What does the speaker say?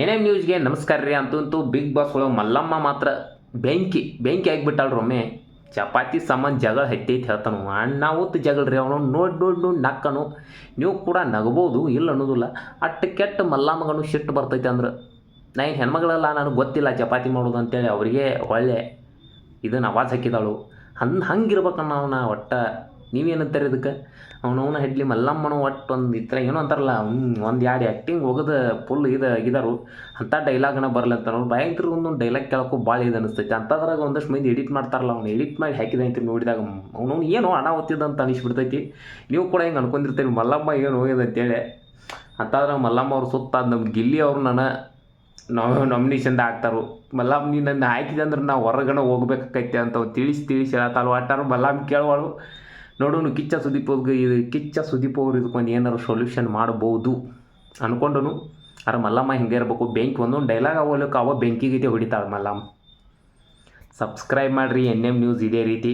ಏನೇ ನ್ಯೂಸ್ಗೆ ನಮಸ್ಕಾರ ರೀ ಅಂತಂತೂ ಬಿಗ್ ಬಾಸ್ ಒಳಗೆ ಮಲ್ಲಮ್ಮ ಮಾತ್ರ ಬೆಂಕಿ ಬೆಂಕಿ ಆಗಿಬಿಟ್ಟಾಳ ರೊಮ್ಮೆ ಚಪಾತಿ ಸಂಬಂಧ ಜಗಳ ಹತ್ತೈತಿ ಹೇಳ್ತಾನು. ಅಣ್ಣ ಉತ್ತು ಜಗಳ ರೀ ಅವನು. ನೋಡಿ ನೋಡಿ ನೋಡಿ, ನಕ್ಕನು. ನೀವು ಕೂಡ ನಗಬೋದು, ಇಲ್ಲ ಅನ್ನೋದಿಲ್ಲ. ಅಟ್ಟು ಕೆಟ್ಟ ಮಲ್ಲಮ್ಮಗನು ಶಿಟ್ಟು ಬರ್ತೈತೆ ಅಂದ್ರೆ. ನಾ ಏನು ಹೆಣ್ಮಗಳಲ್ಲ, ನನಗೆ ಗೊತ್ತಿಲ್ಲ ಚಪಾತಿ ಮಾಡೋದು ಅಂತೇಳಿ ಅವರಿಗೆ ಒಳ್ಳೆ ಇದನ್ನು ಅವಾಜ್ ಹಾಕಿದಾಳು ಹಂಗೆ ಹಂಗಿರ್ಬೇಕನ್ನ ಅವನ ಒಟ್ಟ ನೀವೇನಂತಾರೆ ಇದಕ್ಕೆ? ಅವನವನ ಹೆಡ್ಲಿ ಮಲ್ಲಮ್ಮನ ಒಟ್ಟು ಒಂದು ಥರ ಏನೋ ಅಂತಾರಲ್ಲ ಒಂದು ಎರಡು ಆ್ಯಕ್ಟಿಂಗ್ ಹೋಗೋದು ಫುಲ್ ಇದು, ಇದಾರು. ಅಂಥ ಡೈಲಾಗನ ಬರಲ್ಲ ಅಂತ ಭಯ ಭಯಂಕರ ಒಂದೊಂದು ಡೈಲಾಗ್ ಕೇಳೋಕ್ಕೂ ಭಾಳ ಇದು ಅನಿಸ್ತೈತೆ. ಅಂಥದ್ರಾಗ ಒಂದಷ್ಟು ಮಂದಿ ಎಡಿಟ್ ಮಾಡ್ತಾರಲ್ಲ, ಅವ್ನು ಎಡಿಟ್ ಮಾಡಿ ಹಾಕಿದ ಅಂತ ನೋಡಿದಾಗ ಅವನವ್ನು ಏನೋ ಹಣ ಓದ್ತಿದ್ದ ಅಂತ ಅನಿಸ್ಬಿಡ್ತೈತಿ. ನೀವು ಕೂಡ ಹಿಂಗೆ ಅನ್ಕೊಂಡಿರ್ತೀರಿ, ಮಲ್ಲಮ್ಮ ಏನು ಹೋಗ್ಯದ ಅಂತೇಳಿ. ಅಂಥದ್ರಾಗ ಮಲ್ಲಮ್ಮ ಅವ್ರು ಸುತ್ತ ನಮ್ಮ ಗಿಲ್ಲಿ ಅವ್ರು ನನ್ನ ನಾವು ನಾಮಿನೇಷನ್ದ ಹಾಕ್ತಾರು. ಮಲ್ಲಮ್ಮ ನೀನು ನನ್ನ ಹಾಕಿದೆ ಅಂದ್ರೆ ನಾವು ಹೊರಗಡೆ ಹೋಗ್ಬೇಕಾಕೈತೆ ಅಂತ ಅವ್ರು ತಿಳಿಸಿ ತಿಳಿಸಿ ಹೇಳ್ತಾಳು ಆಟಾರು ಮಲ್ಲಮ್ಮ ಕೇಳುವಳು. ನೋಡೋನು ಕಿಚ್ಚ ಸುದೀಪ್ ಇದು ಕಿಚ್ಚ ಸುದೀಪ್ ಅವ್ರು ಇದಕ್ಕೊಂದು ಏನಾರು ಸೊಲ್ಯೂಷನ್ ಮಾಡ್ಬೋದು ಅಂದ್ಕೊಂಡನು ಅರ ಮಲ್ಲಮ್ಮ ಹಿಂಗೆ ಇರಬೇಕು ಬೆಂಕಿ ಒಂದೊಂದು ಡೈಲಾಗ್ ಅವಲಕ್ಕೆ ಅವ ಬೆಂಕಿಗೈತೆ ಹೊಡಿತಾಳೆ ಮಲ್ಲಮ್ಮ. ಸಬ್ಸ್ಕ್ರೈಬ್ ಮಾಡಿರಿ ಎನ್ ಎಂ ನ್ಯೂಸ್ ಇದೇ ರೀತಿ.